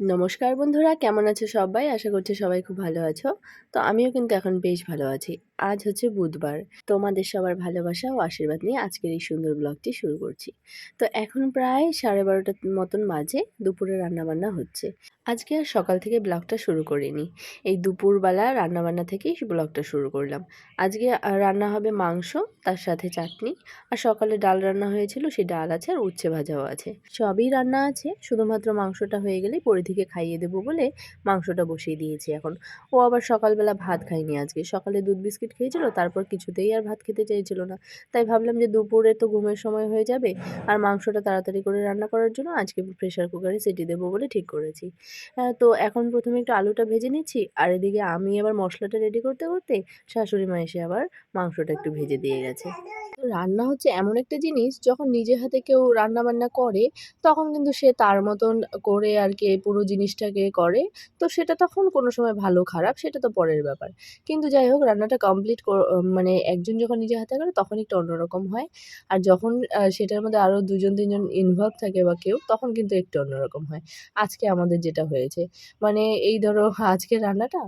নমস্কার বন্ধুরা, কেমন আছো সবাই? আশা করছি সবাই খুব ভালো আছো। তো আমিও কিন্তু এখন বেশ ভালো আছি। আজ হচ্ছে বুধবার। তোমাদের সবার ভালোবাসা ও আশীর্বাদ নিয়ে আজকের এই সুন্দর ব্লগটি শুরু করছি। তো এখন প্রায় সাড়ে বারোটার মতন মাঝে দুপুরে রান্নাবান্না হচ্ছে। আজকে আর সকাল থেকে ব্লগটা শুরু করিনি। এই দুপুরবেলা রান্নাবান্না থেকেই ব্লগটা শুরু করলাম। আজকে রান্না হবে মাংস, তার সাথে চাটনি। আর সকালে ডাল রান্না হয়েছিল সেই ডাল আছে আর উচ্ছে ভাজাও আছে। সবই রান্না আছে, শুধুমাত্র মাংসটা হয়ে গেলে পরিধিকে খাইয়ে দেবো বলে মাংসটা বসিয়ে দিয়েছি এখন। ও আবার সকালবেলা ভাত খায়নি আজকে। সকালে দুধ বিস্কিট খেয়েছিল, তারপর কিছুতেই আর ভাত খেতে চাইছিল না। তাই ভাবলাম যে দুপুরে তো ঘুমের সময় হয়ে যাবে, আর মাংসটা তাড়াতাড়ি করে রান্না করার জন্য আজকে প্রেশার কুকারে সেটি দেবো বলে ঠিক করেছি। তো এখন প্রথমে একটু আলুটা ভেজে নিচ্ছি, আর এদিকে আমি আবার মশলাটা রেডি করতে করতে শাশুড়ি মা এসে আবার মাংসটা একটু ভেজে দিয়ে গেছে। রান্না হচ্ছে এমন একটা জিনিস, যখন নিজে হাতে কেউ রান্না বান্না করে, তখন কিন্তু সে তার মতন করে আর কি পুরো জিনিসটাকে করে। তো সেটা তখন কোনো সময় ভালো, খারাপ, সেটা তো পরের ব্যাপার। কিন্তু যাই হোক, রান্নাটা কমপ্লিট মানে একজন যখন নিজে হাতে করে, তখন একটু অন্যরকম হয়। আর যখন সেটার মধ্যে আরও দুজন, তিনজন ইনভলভ থাকে বা কেউ, তখন কিন্তু একটু অন্যরকম হয়। আজকে আমাদের যেটা হয়েছে। মানে এই ধরো আজকে রান্নাটা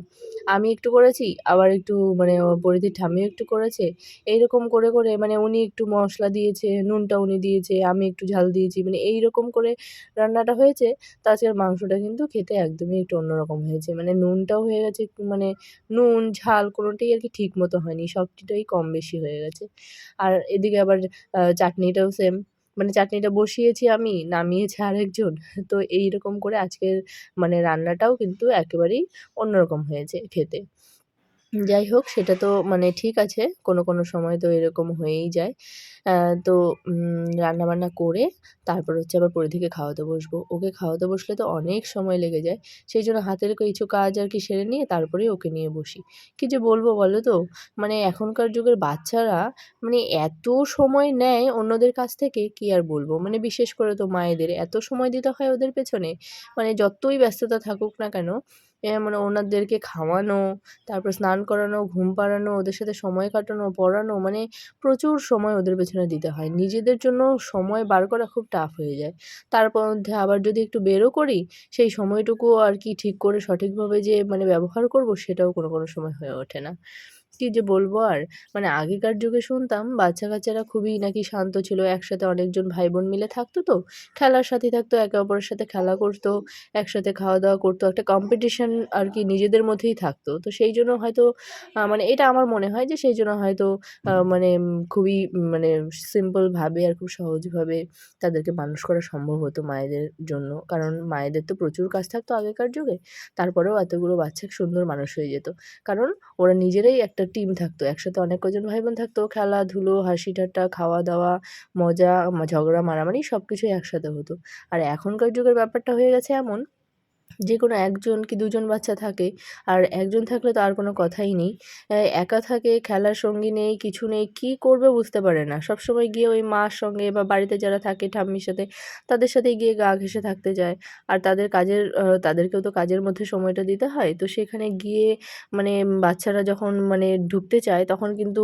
আমি একটু করেছি, আবার একটু মানে পরিধির ঠাম্মিও একটু করেছে। এইরকম করে করে মানে উনি একটু মশলা দিয়েছে, নুনটা উনি দিয়েছে, আমি একটু ঝাল দিয়েছি মানে এই রকম করে রান্নাটা হয়েছে। তো আজকের মাংসটা কিন্তু খেতে একদমই একটু অন্যরকম হয়েছে। মানে নুনটাও হয়ে গেছে একটু মানে নুন, ঝাল কোনোটাই আর কি ঠিক মতো হয়নি, সবটিটাই কম বেশি হয়ে গেছে। আর এদিকে আবার চাটনিটাও সেম মানে চাটনিটা বসিয়েছি আমি, নামিয়েছে আরেকজন। তো এই রকম করে আজকের মানে রান্নাটাও কিন্তু একেবারেই অন্যরকম হয়েছে খেতে। যাই হোক সেটা তো মানে ঠিক আছে, কোনো কোনো সময় তো এরকম হয়েই যায়। তো রান্নাবান্না করে তারপর হচ্ছে আবার পরিধিকে খাওয়াতে বসবো। ওকে খাওয়াতে বসলে তো অনেক সময় লেগে যায়। সেই জন্য হাতের কিছু কাজ আর কি সেরে নিয়ে তারপরেই ওকে নিয়ে বসি। কী যে বলব বলো তো? মানে এখনকার যুগের বাচ্চারা মানে এত সময় নেয় অন্যদের কাছ থেকে, কি আর বলব? মানে বিশেষ করে তো মায়েদের। এত সময় দিতে হয় ওদের পেছনে। মানে যতই ব্যস্ততা থাকুক না কেন মানে ওনাদেরকে খাওয়ানো, তারপর স্নান করানো, ঘুম পাড়ানো, ওদের সাথে সময় কাটানো, পড়ানো মানে প্রচুর সময় ওদের পেছনে দিতে হয়। নিজেদের জন্য সময় বার করা খুব টাফ হয়ে যায়। তারপর মধ্যে আবার যদি একটু বেরও করি, সেই সময়টুকু আর কি ঠিক করে সঠিকভাবে যে মানে ব্যবহার করব, সেটাও কোনো কোনো সময় হয়ে ওঠে না। কী যে বলব আর? মানে আগেকার যুগে শুনতাম বাচ্চা কাচ্চারা খুবই নাকি শান্ত ছিল, একসাথে অনেকজন ভাই বোন মিলে থাকতো তো। খেলার সাথে থাকতো, একে অপরের সাথে খেলা করতো, একসাথে খাওয়া দাওয়া করতো, একটা কম্পিটিশন আর কি নিজেদের মধ্যেই থাকতো। তো সেই জন্য হয়তো মানে এটা আমার মনে হয় যে সেই জন্য হয়তো মানে খুবই মানে সিম্পলভাবে আর খুব সহজভাবে তাদেরকে মানুষ করা সম্ভব হতো মায়েদের জন্য। কারণ মায়েদের তো প্রচুর কাজ থাকতো আগেকার যুগে, তারপরেও এতগুলো বাচ্চা সুন্দর মানুষ হয়ে যেত। কারণ ওরা নিজেরাই একটা টিম থাকতো। একসাথে অনেক কজন ভাই বোন থাকতো। খেলাধুলো হাসি ঠাট্টা খাওয়া দাওয়া মজা ঝগড়া, মারামারি সব কিছুই একসাথে হতো। আর এখনকার যুগের ব্যাপারটা হয়ে গেছে এমন যে কোনো একজন কি দুজন বাচ্চা থাকে, আর একজন থাকলে তো আর কোনো কথাই নেই। একা থাকে, খেলার সঙ্গী নেই, কিছু নেই, কী করবে বুঝতে পারে না। সবসময় গিয়ে ওই মার সঙ্গে বা বাড়িতে যারা থাকে ঠাম্মির সাথে, তাদের সাথে গিয়ে গা ঘেঁষে থাকতে যায়। আর তাদের কাজের তাদেরকেও তো কাজের মধ্যে সময়টা দিতে হয়। তো সেখানে গিয়ে মানে বাচ্চারা যখন মানে ঢুকতে চায়, তখন কিন্তু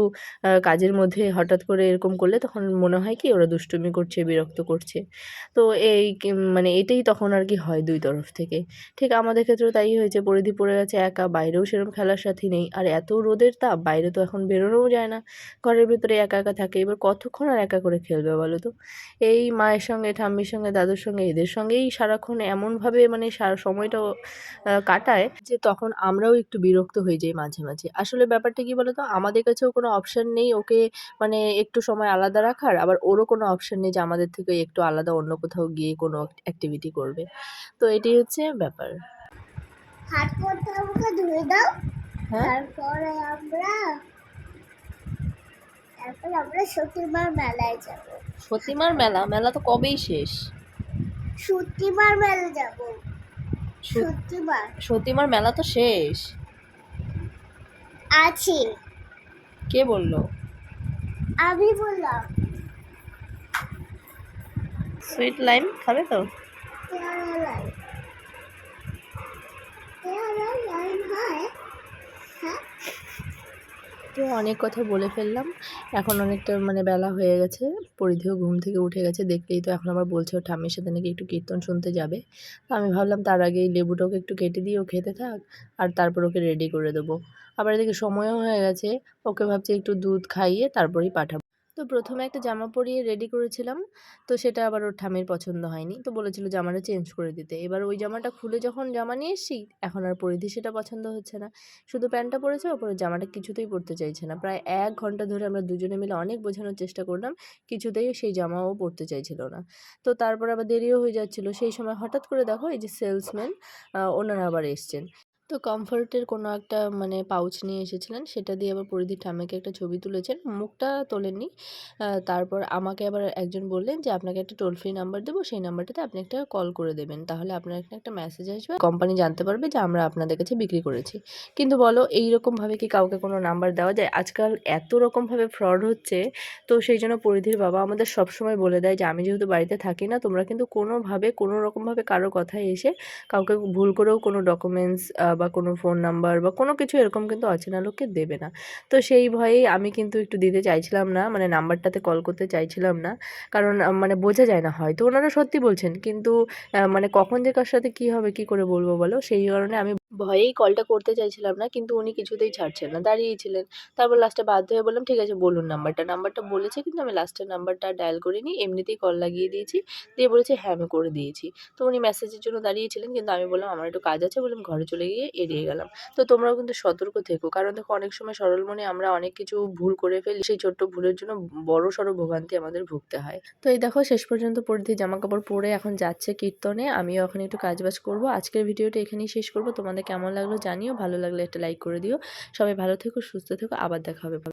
কাজের মধ্যে হঠাৎ করে এরকম করলে তখন মনে হয় কি ওরা দুষ্টুমি করছে, বিরক্ত করছে। তো এই মানে এটাই তখন আর কি হয় দুই তরফ থেকে। ঠিক আমাদের ক্ষেত্রেও তাই হয়েছে। পরিধি পড়ে গেছে একা, বাইরেও সেরকম খেলার সাথী নেই। আর এত রোদের তাপ, বাইরে তো এখন বেরোনোও যায় না। ঘরের ভেতরে একা একা থাকে, এবার কতক্ষণ আর একা করে খেলবে বলো তো? এই মায়ের সঙ্গে, ঠাম্মির সঙ্গে, দাদুর সঙ্গে, এদের সঙ্গেই সারাক্ষণ এমনভাবে মানে সারা সময়টা কাটায় যে তখন আমরাও একটু বিরক্ত হয়ে যাই মাঝে মাঝে। আসলে ব্যাপারটা কি বলতো আমাদের কাছেও কোনো অপশান নেই ওকে মানে একটু সময় আলাদা রাখার। আবার ওরও কোনো অপশান নেই যে আমাদের থেকে একটু আলাদা অন্য কোথাও গিয়ে কোনো অ্যাক্টিভিটি করবে। তো এটি হচ্ছে ব্যাপার? হাত করতে আমাকে ধুয়ে দাও। হ্যাঁ? তারপরে আমরা তারপর আমরা সতীমার মেলায় যাব। সতীমার মেলা? মেলা তো কবেই শেষ? সতীমার মেলা যাব। সত- সতীমার। সতীমার মেলা তো শেষ। আছে। কে বলল? আমি বললাম। সুইট লাইম খাবে তো? পেয়ারা তো অনেক কথা বলে ফেললাম। এখন অনেকটা মানে বেলা হয়ে গেছে। পরিধিও ঘুম থেকে উঠে গেছে। দেখলেই তো এখন আবার বলছে ওর ঠাম্মির সাথে নাকি একটু কীর্তন শুনতে যাবে। তো আমি ভাবলাম তার আগে এই লেবুটাকে একটু কেটে দিয়ে ও খেতে থাক আর তারপর ওকে রেডি করে দেবো। আবার এদিকে সময়ও হয়ে গেছে। ওকে ভাবছি একটু দুধ খাইয়ে তারপরেই পাঠাবো। তো প্রথমে একটা জামা পরিয়ে রেডি করেছিলাম। তো সেটা আবার ওর ঠামের পছন্দ হয়নি। তো বলেছিল জামাটা চেঞ্জ করে দিতে। এবার ওই জামাটা খুলে যখন জামা নিয়ে এসছি, এখন আর পরিধি সেটা পছন্দ হচ্ছে না। শুধু প্যান্টটা পরেছে ওপরে জামাটা কিছুতেই পরতে চাইছে না। প্রায় এক ঘণ্টা ধরে আমরা দুজনে মিলে অনেক বোঝানোর চেষ্টা করলাম, কিছুতেই সেই জামাও পরতে চাইছিল না। তো তারপর আবার দেরিও হয়ে যাচ্ছিল। সেই সময় হঠাৎ করে দেখো, এই যে সেলসম্যান ওনারা আবার এসছেন। তো কমফোর্টের কোনো একটা মানে পাউচ নিয়ে এসেছিলেন। সেটা দিয়ে আবার পরিধি ঠাম্মাকে একটা ছবি তুলেছেন। মুখটা তোলেননি। তারপর আমাকে আবার একজন বললেন যে, আপনাকে একটা টোল ফ্রি নাম্বার দেবো। সেই নাম্বারটাতে আপনি একটা কল করে দেবেন। তাহলে আপনার এখানে একটা মেসেজ আসবে। কোম্পানি জানতে পারবে যে, আমরা আপনাদের কাছে বিক্রি করেছি। কিন্তু বলো, এইরকমভাবে কি কাউকে কোনো নাম্বার দেওয়া যায়? আজকাল এত রকমভাবে ফ্রড হচ্ছে। তো সেই জন্য পরিধির বাবা আমাদের সবসময় বলে দেয় যে, আমি যেহেতু বাড়িতে থাকি না, তোমরা কিন্তু কোনোভাবে কোনো রকমভাবে কারও কথায় এসে কাউকে ভুল করেও কোনো ডকুমেন্টস বা কোনো ফোন নাম্বার বা কোনো কিছু এরকম কিন্তু অচেনা লোককে দেবে না। তো সেই ভয়েই আমি কিন্তু একটু দিতে চাইছিলাম না মানে নাম্বারটাতে কল করতে চাইছিলাম না। কারণ মানে বোঝা যায় না হয়তো ওনারা সত্যি বলছেন। কিন্তু মানে কখন যে কার সাথে কী হবে, কী করে বলব বলো? সেই কারণে আমি ভয়েই কলটা করতে চাইছিলাম না, কিন্তু উনি কিছুতেই ছাড়ছেন না দাঁড়িয়েই ছিলেন তারপর লাস্টে বাধ্য হয়ে বললাম, ঠিক আছে, বলুন নাম্বারটা। নাম্বারটা বলেছে, কিন্তু আমি লাস্টের নাম্বারটা ডায়াল করিনি, এমনিতেই কল লাগিয়ে দিয়েছি। দিয়ে বলেছে হ্যাঁ আমি করে দিয়েছি। তো উনি মেসেজের জন্য দাঁড়িয়েছিলেন, কিন্তু আমি বললাম, আমার একটু কাজ আছে। বললাম, ঘরে চলে গিয়ে এড়িয়ে গেলাম। তো তোমরাও কিন্তু সতর্ক থেকো, কারণ দেখো, অনেক সময় সরল মনে আমরা অনেক কিছু ভুল করে ফেলি, সেই ছোট্ট ভুলের জন্য বড় সড়ো ভোগান্তি আমাদের ভুগতে হয়। তো এই দেখো, শেষ পর্যন্ত পরিধি জামা কাপড় পরে এখন যাচ্ছে কীর্তনে, আমিও এখন একটু কাজবাজ করব। আজকের ভিডিওটা এখানেই শেষ করব। তোমাদের কেমন লাগল জানিও, ভালো লাগলে একটা লাইক করে দিও। সবাই ভালো থেকো, সুস্থ থেকো, আবার দেখা হবে।